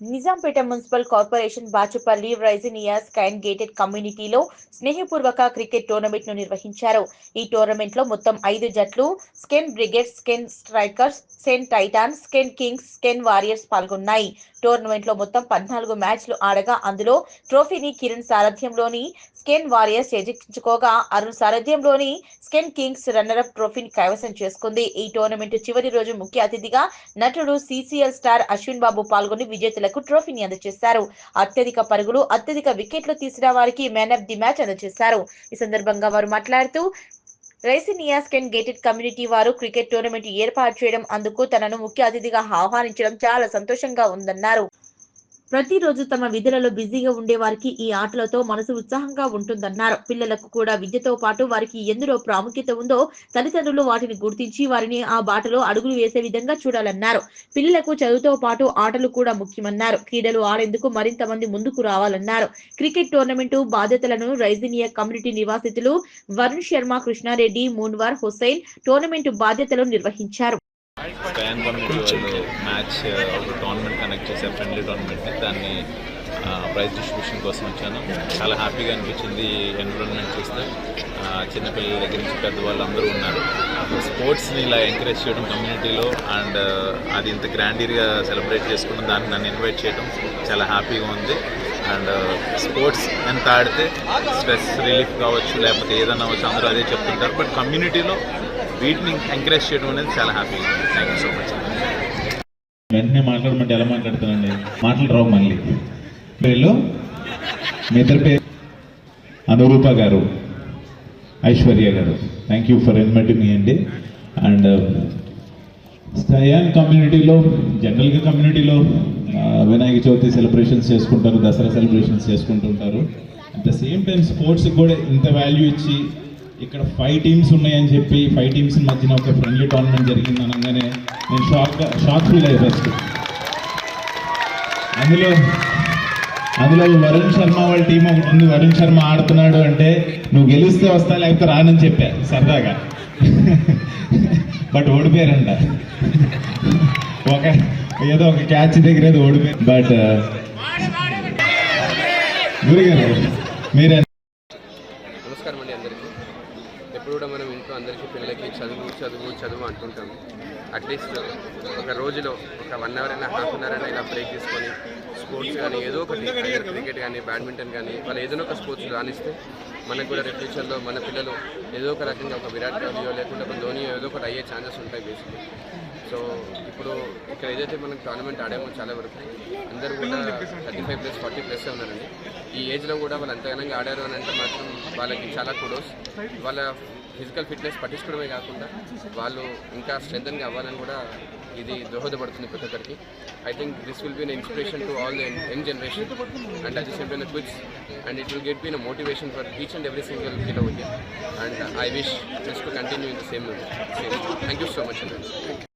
Nizampet municipal corporation Bachupalli రైజినియా స్కైన్ gated కమ్యూనిటీలో స్నేహపూర్వక క్రికెట్ టోర్నమెంట్ను నిర్వహించారు. ఈ టోర్నమెంట్లో మొత్తం ఐదు జట్లు స్కెన్ బ్రిగేడ్ స్కెన్ స్ట్రైకర్స్ స్కెన్ టైటాన్ స్కెన్ కింగ్స్ స్కెన్ వారియర్స్ పాల్గొన్నాయి. టోర్నమెంట్లో మొత్తం పద్నాలుగు మ్యాచ్లు ఆడగా అందులో ట్రోఫీని కిరణ్ సారథ్యంలోని స్కెన్ వారియర్స్ చేజిక్కించుకోగా అరుణ్ సారథ్యంలోని స్కెన్ కింగ్స్ రన్నర్ అప్ ట్రోఫీని కైవసం చేసుకుంది. ఈ టోర్నమెంట్ చివరి రోజు ముఖ్య అతిథిగా నటుడు సీసీఎల్ స్టార్ అశ్విన్ బాబు పాల్గొని విజేతలకు ట్రోఫీని అందజేశారు. అత్యధిక పరుగులు అత్యధిక వికెట్లు తీసిన వారికి మ్యాన్ ఆఫ్ ది మ్యాచ్ అందజేశారు. ఈ సందర్భంగా వారు మాట్లాడుతూ రైసినియా కెన్ గేటెడ్ కమ్యూనిటీ వారు క్రికెట్ టోర్నమెంట్ ఏర్పాటు చేయడం అందుకు తనను ముఖ్య అతిథిగా ఆహ్వానించడం చాలా సంతోషంగా ఉందన్నారు. ప్రతిరోజు తమ విధులలో బిజీగా ఉండే వారికి ఈ ఆటలతో మనసు ఉత్సాహంగా ఉంటుందన్నారు. పిల్లలకు కూడా విద్యతో పాటు వారికి ఎందులో ప్రాముఖ్యత ఉందో తల్లిదండ్రులు వాటిని గుర్తించి వారిని ఆ బాటలో అడుగులు వేసే విధంగా చూడాలన్నారు. పిల్లలకు చదువుతో పాటు ఆటలు కూడా ముఖ్యమన్నారు. క్రీడలు ఆడేందుకు మరింత మంది ముందుకు రావాలన్నారు. క్రికెట్ టోర్నమెంట్ బాధ్యతలను రైజినియా కమ్యూనిటీ నివాసితులు వరుణ్ శర్మ కృష్ణారెడ్డి మూన్వార్ హుస్సేన్ టోర్నమెంట్ బాధ్యతలు నిర్వహించారు. స్కాన్ కమ్యూనిటీ వాళ్ళు మ్యాచ్ ఒక టోర్నమెంట్ కనెక్ట్ చేశారు ఫ్రెండ్లీ టోర్నమెంట్ దాన్ని ప్రైజ్ డిస్ట్రిబ్యూషన్ కోసం వచ్చాను. చాలా హ్యాపీగా అనిపించింది ఎన్విరాన్మెంట్ చూస్తే. చిన్నపిల్లల దగ్గర నుంచి పెద్దవాళ్ళు అందరూ ఉన్నారు స్పోర్ట్స్ని ఇలా ఎంకరేజ్ చేయడం కమ్యూనిటీలో అండ్ అది ఇంత గ్రాండీర్గా సెలబ్రేట్ చేసుకున్న దాన్ని నన్ను ఇన్వైట్ చేయడం చాలా హ్యాపీగా ఉంది. అండ్ స్పోర్ట్స్ ఎంత ఆడితే స్ట్రెస్ రిలీఫ్ కావచ్చు లేకపోతే ఏదైనా అవచ్చు అందరూ అదే చెప్తుంటారు. బట్ కమ్యూనిటీలో వీటిని ఎంకరేజ్ చేయడం అనేది చాలా happy thank you so much వెంటనే మాట్లాడమంటే ఎలా మాట్లాడతానండి మాటలు రావు మళ్ళీ. పేర్లు? మీ ఇద్దరు పేరు? అనురూప గారు. ఐశ్వర్య గారు. థ్యాంక్ యూ ఫర్ ఇన్వైటింగ్ మీ అండి. అండ్ స్టయాన్ కమ్యూనిటీలో జనరల్గా కమ్యూనిటీలో వినాయక చవితి సెలబ్రేషన్స్ చేసుకుంటారు దసరా సెలబ్రేషన్స్ చేసుకుంటుంటారు. అట్ ద సేమ్ టైం స్పోర్ట్స్కి కూడా ఇంత వాల్యూ ఇచ్చి ఇక్కడ ఫైవ్ టీమ్స్ ఉన్నాయని చెప్పి ఫైవ్ టీమ్స్ మధ్యన ఒక ఫ్రెండ్లీ టోర్నమెంట్ జరిగింది అనగానే నేను షాక్ షాక్ ఫీల్ అయ్యి ఫస్ట్ అందులో అందులో వరుణ్ శర్మ వాళ్ళ టీం ఒకటి ఉంది. వరుణ్ శర్మ ఆడుతున్నాడు అంటే నువ్వు గెలిస్తే వస్తా లేకపోతే రానని చెప్పా సరదాగా. బట్ ఓడిపోయారంట. ఒక ఏదో ఒక క్యాచ్ దగ్గర ఏదో ఓడిపోయారు. బట్ uh, గురిగారు మీరే నమస్కారం అండి అందరికీ ఎప్పుడు కూడా మనం ఇంట్లో అందరికీ పిల్లలకి చదువు చదువు చదువు అంటుంటాం అట్లీస్ట్ ఒక రోజులో ఒక వన్ అవర్ అయినా హాఫ్ అన్ అవర్ అయినా ఇలా బ్రేక్ తీసుకొని స్పోర్ట్స్ కానీ ఏదో ఒకటి క్రికెట్ కానీ బ్యాడ్మింటన్ కానీ వాళ్ళు ఏదైనా ఒక స్పోర్ట్స్ రాణిస్తే మనకు కూడా రేపు ఫ్యూచర్లో మన పిల్లలు ఏదో ఒక రకంగా ఒక విరాట్ కోహ్లీయో లేకుంటే ఒక ధోనియో ఏదో ఒకటి అయ్యే ఛాన్సెస్ ఉంటాయి బేసిక్లీ సో ఇప్పుడు ఇక్కడ ఏదైతే మనం టోర్నమెంట్ ఆడామో చాలా వరకు అందరూ కూడా thirty five plus forty plus ఉన్నారండి. ఈ ఏజ్లో కూడా వాళ్ళు అంతగానంగా ఆడారు అని అంటే మాత్రం వాళ్ళకి చాలా కుడోస్ వాళ్ళ ఫిజికల్ ఫిట్నెస్ పట్టించుకోవడమే కాకుండా వాళ్ళు ఇంకా స్ట్రెంగ్గా అవ్వాలని కూడా ఇది దోహదపడుతుంది ప్రతి ఒక్కరికి. I think this will be an inspiration to all the young generation and at the same time quiz and it will get been a motivation for each and every single kilo and I wish just to continue in the same same thank you so much అండి